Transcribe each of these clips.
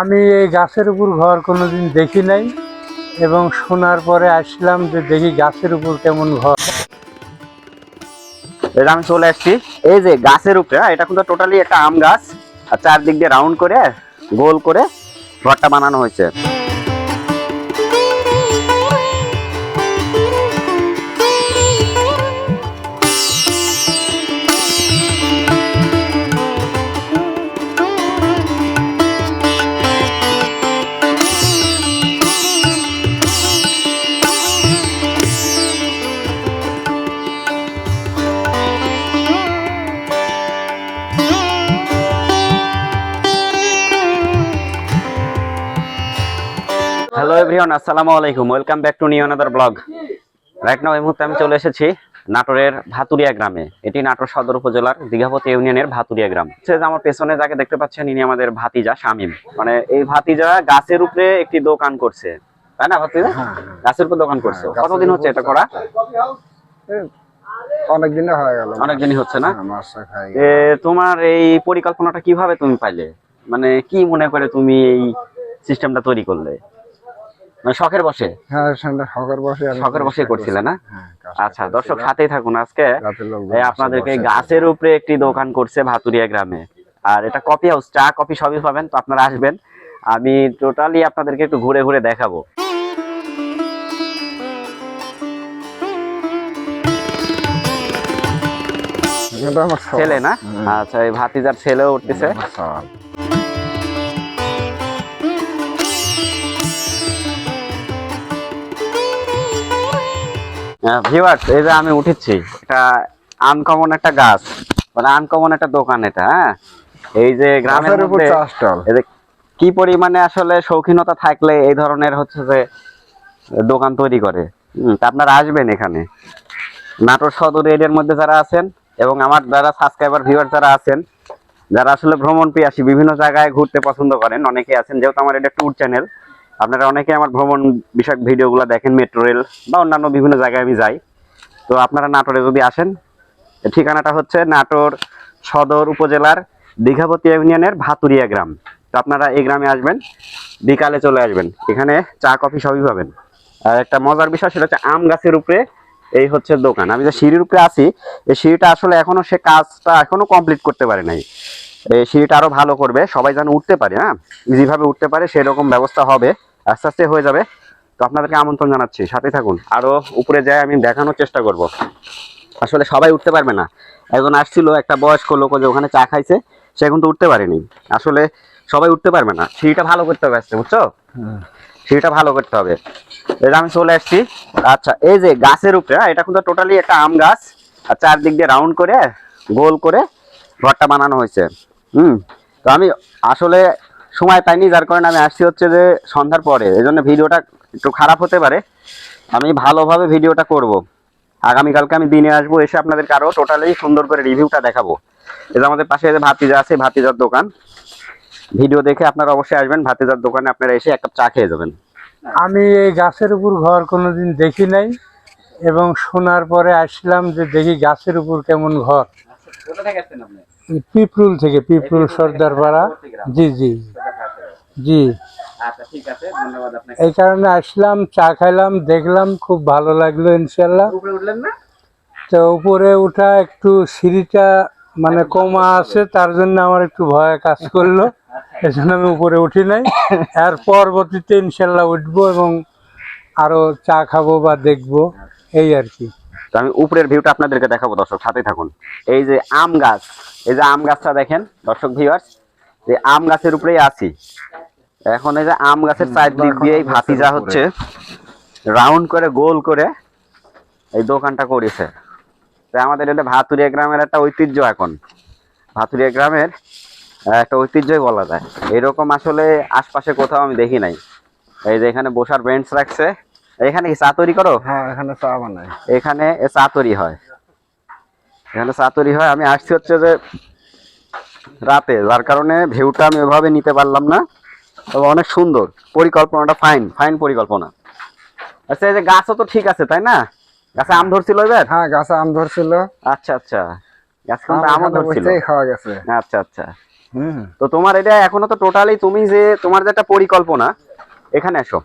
আমি এই গাছের উপর ঘর কোনোদিন দেখি নাই এবং শোনার পরে আসলাম যে দেখি গাছের উপর কেমন ঘর। এটা আমি চলে আসছি। এই যে গাছের উপরে হ্যাঁ, এটা কিন্তু টোটালি একটা আম গাছ। আর চারদিক দিয়ে রাউন্ড করে গোল করে ঘরটা বানানো হয়েছে। এভরিওয়ান আসসালামু আলাইকুম। Welcome back to new another blog right now এই মুহূর্তে আমি চলে এসেছি নাটোরের ভাতুরিয়া গ্রামে। এটি নাটোর সদর উপজেলার দীঘাপতি ইউনিয়নের ভাতুরিয়া গ্রাম। হচ্ছে যে আমার পেছনে যাকে দেখতে পাচ্ছেন ইনি আমাদের ভাতিজা শামিম। মানে এই ভাতিজা গাছের উপরে একটি দোকান করছে। তাই না ভাতিজা? গাছের উপর দোকান করছে। কতদিন হচ্ছে এটা করা? অনেক দিন হয়ে গেল। অনেকদিনই হচ্ছে না? তোমার এই পরিকল্পনাটা কীভাবে তুমি পাইলে? মানে কি মনে করে তুমি এই সিস্টেমটা তৈরি করলে? মানে শখের বসে? হ্যাঁ শখের বসে আমি শখের বসে করছিলে না? হ্যাঁ, আচ্ছা দর্শক সাথেই থাকুন আজকে। আপনাদেরকে গাছের উপরে একটি দোকান করছে ভাতুরিয়া গ্রামে। আর এটা কপি হাউস চা কফি সবই পাবেন তো আপনারা আসবেন। আমি টোটালি আপনাদেরকে একটু ঘুরে ঘুরে দেখাবো। ছেলে না? আচ্ছা এই ভাতিজার ছেলেও উঠতেছে। ভিউয়ার্স এই যে আমি উঠেছি এটা আনকমন একটা গাছ মানে আনকমন একটা দোকান এটা হ্যাঁ? এই যে গ্রামের উপর মধ্যে এই যে কি পরিমাণে আসলে শৌখিনতা থাকলে এই ধরনের হচ্ছে যে দোকান তৈরি করে? তা আপনারা আসবেন এখানে। নাটোর সদর এরিয়ার মধ্যে যারা আছেন এবং আমার যারা সাবস্ক্রাইবার ভিউয়ার যারা আছেন যারা আসলে ভ্রমণ পেয়ে আসি বিভিন্ন জায়গায় ঘুরতে পছন্দ করেন অনেকে আছেন যেহেতু আমার এটা ট্যুর চ্যানেল আপনারা অনেকে আমার ভ্রমণ বিষয়ক ভিডিওগুলো দেখেন মেট্রো রেল বা অন্যান্য বিভিন্ন জায়গায় আমি যাই। তো আপনারা নাটোরে যদি আসেন ঠিকানাটা হচ্ছে নাটোর সদর উপজেলার দীঘাপতি ইউনিয়নের ভাতুরিয়া গ্রাম। তো আপনারা এই গ্রামে আসবেন, বিকালে চলে আসবেন। এখানে চা, কফি সবই পাবেন। আর একটা মজার বিষয় সেটা হচ্ছে আম গাছের উপরে এই হচ্ছে দোকান। আমি যে সিঁড়ির উপরে আছি, এই সিঁড়িটা আসলে এখনও সে কাজটা এখনও কমপ্লিট করতে পারে নাই। এই সিঁড়িটা আরও ভালো করবে। সবাই যেন উঠতে পারে হ্যাঁ? ইজিভাবে উঠতে পারে সেরকম ব্যবস্থা হবে। আস্তে আস্তে হয়ে যাবে। তো আপনাদেরকে আমন্ত্রণ জানাচ্ছি। সাথে থাকুন। আরও উপরে যাই আমি দেখানোর চেষ্টা করব। আসলে সবাই উঠতে পারবে না। একজন আসছিল একটা বয়স্ক লোক যে ওখানে চা খাইছে সে কিন্তু উঠতে পারেনি। আসলে সবাই উঠতে পারবে না। সিঁড়িটা ভালো করতে হবে আসতে বুঝছ? সিঁড়িটা ভালো করতে হবে। এই যে আমি চলে আসছি। আচ্ছা এই যে গাছের উপরে হ্যাঁ, এটা কিন্তু টোটালি একটা আম গাছ। আর চারদিক দিয়ে রাউন্ড করে গোল করে ঘরটা বানানো হয়েছে। হুম তো আমি আসলে সময় পাইনি যার কারণে আমি আসছি হচ্ছে যে সন্ধ্যার পরে। এই জন্য ভিডিওটা একটু খারাপ হতে পারে। আমি ভালোভাবে ভিডিওটা করব। আগামীকালকে আমি দিনে আসব এসে আপনাদেরকে আরও টোটালি সুন্দর করে রিভিউটা দেখাবো। যে আমাদের পাশে যে ভাতিজা আছে ভাতিজার দোকান। ভিডিও দেখে আপনারা অবশ্যই আসবেন ভাতিজার দোকানে আপনারা এসে এক কাপ চা খেয়ে যাবেন। আমি এই গাছের উপর ঘর কোনোদিন দেখি নাই এবং শোনার পরে আসলাম যে দেখি গাছের উপর কেমন ঘর। পিপরুল থেকে পিপরুল সর্দার পাড়া। জি জি। জি। আচ্ছা এই কারণে আসলাম চা খাইলাম দেখলাম খুব ভালো লাগল ইনশাল্লাহ তো উপরে উঠা একটু সিঁড়িটা মানে কমা আছে তার জন্য আমার একটু ভয় কাজ করল। এই জন্য আমি উপরে উঠি নাই। এর পরবর্তীতে ইনশাল্লাহ উঠবো এবং আরও চা খাব বা দেখব। এই আর কি। তো আমি উপরের ভিউটা আপনাদেরকে দেখাবো দর্শক সাথে থাকুন। এই যে আম গাছ এই যে আম গাছটা দেখেন দর্শক ভিউয়ার্স এই আম গাছের উপরেই আছি। এখন এই যে আম গাছের চারদিক দিয়ে এই ভাতিজা হচ্ছে রাউন্ড করে গোল করে এই দোকানটা করেছে। তো আমাদের এটা ভাতুরিয়া গ্রামের একটা ঐতিহ্য এখন। ভাতুরিয়া গ্রামের একটা ঐতিহ্যই বলা যায়। এরকম আসলে আশপাশে কোথাও আমি দেখি নাই। এই যে এখানে বসার বেঞ্চ রাখছে। এখানে কি চা তৈরি করো? হ্যাঁ এখানে চা বানাই। এখানে চা তৈরি হয়। এখানে চা তৈরি হয়। আমি আসছি হচ্ছে যে রাতে যার কারণে ভিউটা আমি ওইভাবে নিতে পারলাম না। তবে অনেক সুন্দর। পরিকল্পনাটা ফাইন ফাইন পরিকল্পনা। আচ্ছা এই যে গাছও তো ঠিক আছে তাই না? গাছে আম ধরছিল এবার? হ্যাঁ গাছে আম ধরছিল। আচ্ছা আচ্ছা। গাছ কিন্তু আম আমও ধরছিল। খাওয়া গেছে। আচ্ছা আচ্ছা। হুম। তো তোমার এটা এখনও তো টোটালি তুমি যে তোমার যে একটা পরিকল্পনা এখানে এসো।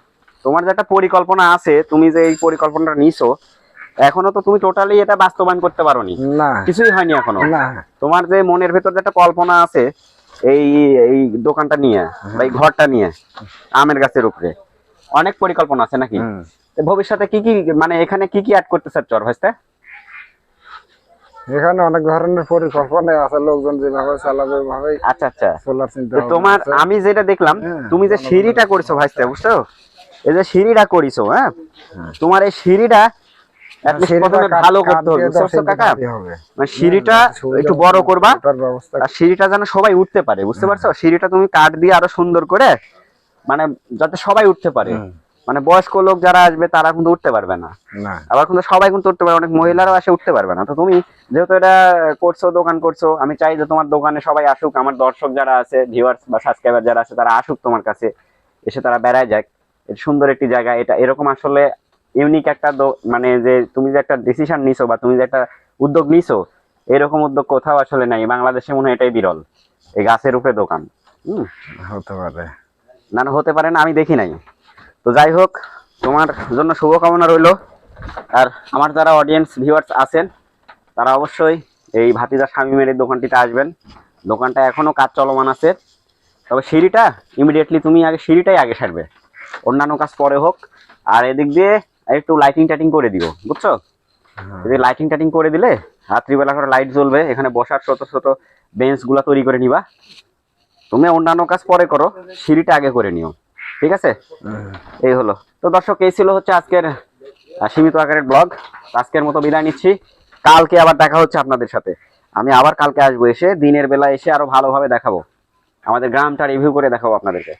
তোমার যে একটা পরিকল্পনা আছে তুমি যে এই পরিকল্পনাটা নিছো এখনও তো তুমি টোটালি এটা বাস্তবায়ন করতে পারোনি। না। কিছুই হয়নি এখনও। না। তোমার যে মনের ভেতর যে একটা কল্পনা আছে এই এই দোকানটা নিয়ে বা এই ঘরটা নিয়ে আমের গাছের উপরে অনেক পরিকল্পনা আছে নাকি? ভবিষ্যতে কি কি মানে এখানে কি কি অ্যাড করতে চাচ্ছ ভাইস্তে? এখানে অনেক ধরনের পরিকল্পনা আছে লোকজন যেভাবে চালাবে ওইভাবেই আচ্ছা আচ্ছা। তোমার আমি যেটা দেখলাম হ্যাঁ, তুমি যে সিঁড়িটা করছ ভাইস্তে বুঝছ? এই যে সিঁড়িটা করিছো হ্যাঁ? তোমার এই সিঁড়িটা সিঁড়িটা ভালো করতে হবে ইঞ্চি কাকা? মানে সিঁড়িটা একটু বড় করবা আর সিঁড়িটা যেন সবাই উঠতে পারে বুঝতে পারছ? সিঁড়িটা তুমি কাঠ দিয়ে আরও সুন্দর করে মানে যাতে সবাই উঠতে পারে। মানে বয়স্ক লোক যারা আসবে তারা কিন্তু উঠতে পারবে না। আবার কিন্তু সবাই কিন্তু উঠতে পারবে অনেক মহিলারাও আসে উঠতে পারবে না। তো তুমি যেহেতু এটা করছ দোকান করছ আমি চাই যে তোমার দোকানে সবাই আসুক আমার দর্শক যারা আছে ভিউয়ার্স বা সাবস্ক্রাইবার যারা আছে তারা আসুক তোমার কাছে এসে তারা বেড়ায় যাক। সুন্দর একটি জায়গা। এটা এরকম আসলে ইউনিক একটা মানে যে তুমি যে একটা ডিসিশন নিছো বা তুমি যে একটা উদ্যোগ নিছো এরকম উদ্যোগ কোথাও আসলে নাই। বাংলাদেশে মনে হয় এটাই বিরল। এই গাছের উপরে দোকান। হম? হতে পারে। না না হতে পারে না আমি দেখি নাই। তো যাই হোক তোমার জন্য শুভকামনা রইল। আর আমার যারা অডিয়েন্স ভিউয়ার্স আছেন তারা অবশ্যই এই ভাতিজা স্বামী এই দোকানটিতে আসবেন। দোকানটা এখনও কাজ চলমান আছে। তবে সিঁড়িটা ইমিডিয়েটলি তুমি আগে সিঁড়িটাই আগে সারবে। অন্যান্য কাজ পরে হোক। আর এদিক দিয়ে একটু লাইটিং টাইটিং করে দিও বুঝছ? যদি লাইটিং টাইটিং করে দিলে রাত্রিবেলা করে লাইট জ্বলবে এখানে বসার ছোট ছোট বেঞ্চগুলা তৈরি করে নিবা। তুমি অন্যান্য কাজ পরে করো সিঁড়িটা আগে করে নিও ঠিক আছে? এই হলো। তো দর্শক এই ছিল হচ্ছে আজকের সীমিত আকারের ব্লগ আজকের মতো বিদায় নিচ্ছি। কালকে আবার দেখা হচ্ছে আপনাদের সাথে। আমি আবার কালকে আসব এসে দিনের বেলা এসে আরও ভালোভাবে দেখাবো। আমাদের গ্রামটা রিভিউ করে দেখাবো আপনাদেরকে।